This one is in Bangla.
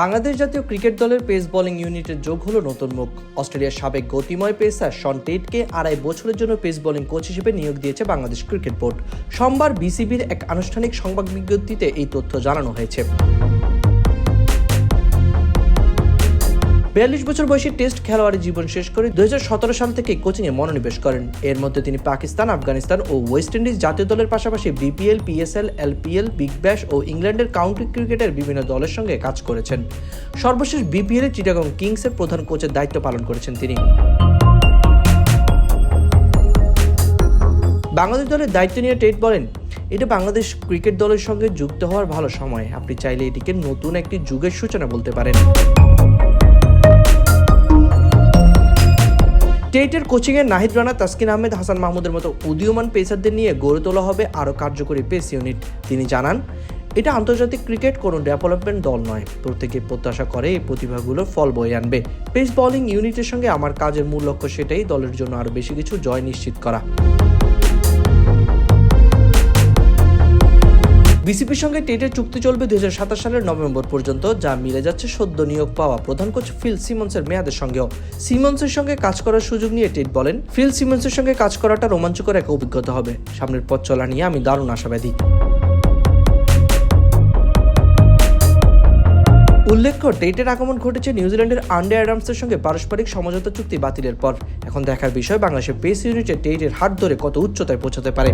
বাংলাদেশ জাতীয় ক্রিকেট দলের পেস বোলিং ইউনিটের যোগ হলো নতুন মুখ। অস্ট্রেলিয়ার সাবেক গতিময় পেসার শন টেটকে আড়াই বছরের জন্য পেস বোলিং কোচ হিসেবে নিয়োগ দিয়েছে বাংলাদেশ ক্রিকেট বোর্ড। সোমবার বিসিবির এক আনুষ্ঠানিক সংবাদ বিজ্ঞপ্তিতে এই তথ্য জানানো হয়েছে। বিয়াল্লিশ বছর বয়সী টেস্ট খেলোয়াড়ি জীবন শেষ করে দু হাজার সতেরো সাল থেকে কোচিংয়ে মনোনিবেশ করেন। এর মধ্যে তিনি পাকিস্তান, আফগানিস্তান ও ওয়েস্ট ইন্ডিজ জাতীয় দলের পাশাপাশি BPL, PSL, LPL, Big Bash ও ইংল্যান্ডের কাউন্টি ক্রিকেটের বিভিন্ন দলের সঙ্গে কাজ করেছেন। সর্বশেষ বিপিএল চিটাগং কিংসের প্রধান কোচের দায়িত্ব পালন করেছেন তিনি। বাংলাদেশ দলের দায়িত্ব নিয়ে টেট বলেন, এটা বাংলাদেশ ক্রিকেট দলের সঙ্গে যুক্ত হওয়ার ভালো সময়। আপনি চাইলে এটিকে নতুন একটি যুগের সূচনা বলতে পারেন। টেটের কোচিংয়ে নাহিদ রানা, তাসকিন আহমেদ, হাসান মাহমুদের মতো উদীয়মান পেসারদের নিয়ে গড়ে তোলা হবে আরও কার্যকরী পেস ইউনিট। তিনি জানান, এটা আন্তর্জাতিক ক্রিকেট কোনো ডেভেলপমেন্ট দল নয়। প্রত্যেকে প্রত্যাশা করে এই প্রতিভাগুলো ফল বয়ে আনবে। পেস বোলিং ইউনিটের সঙ্গে আমার কাজের মূল লক্ষ্য সেটাই, দলের জন্য আরও বেশি কিছু জয় নিশ্চিত করা। বিসিপির সঙ্গে টেটের চুক্তি চলবে দু হাজার সাতাশ সালের নভেম্বর পর্যন্ত, যা মিলে যাচ্ছে সদ্য নিয়োগ পাওয়া প্রধান কোচ ফিল সিমন্সের মেয়াদের সঙ্গেও। সিমন্সের সঙ্গে কাজ করার সুযোগ নিয়ে টেট বলেন, ফিল সিমন্সের সঙ্গে কাজ করাটা রোমাঞ্চকর এক অভিজ্ঞতা হবে। সামনের পথ চলা নিয়ে আমি দারুণ আশাবাদী। উল্লেখ্য, টেটের আগমন ঘটেছে নিউজিল্যান্ডের আন্ডে অ্যাডামসের সঙ্গে পারস্পরিক সমঝোতা চুক্তি বাতিলের পর। এখন দেখার বিষয়, বাংলাদেশের পেস ইউনিটে টেটের হাত ধরে কত উচ্চতায় পৌঁছাতে পারে।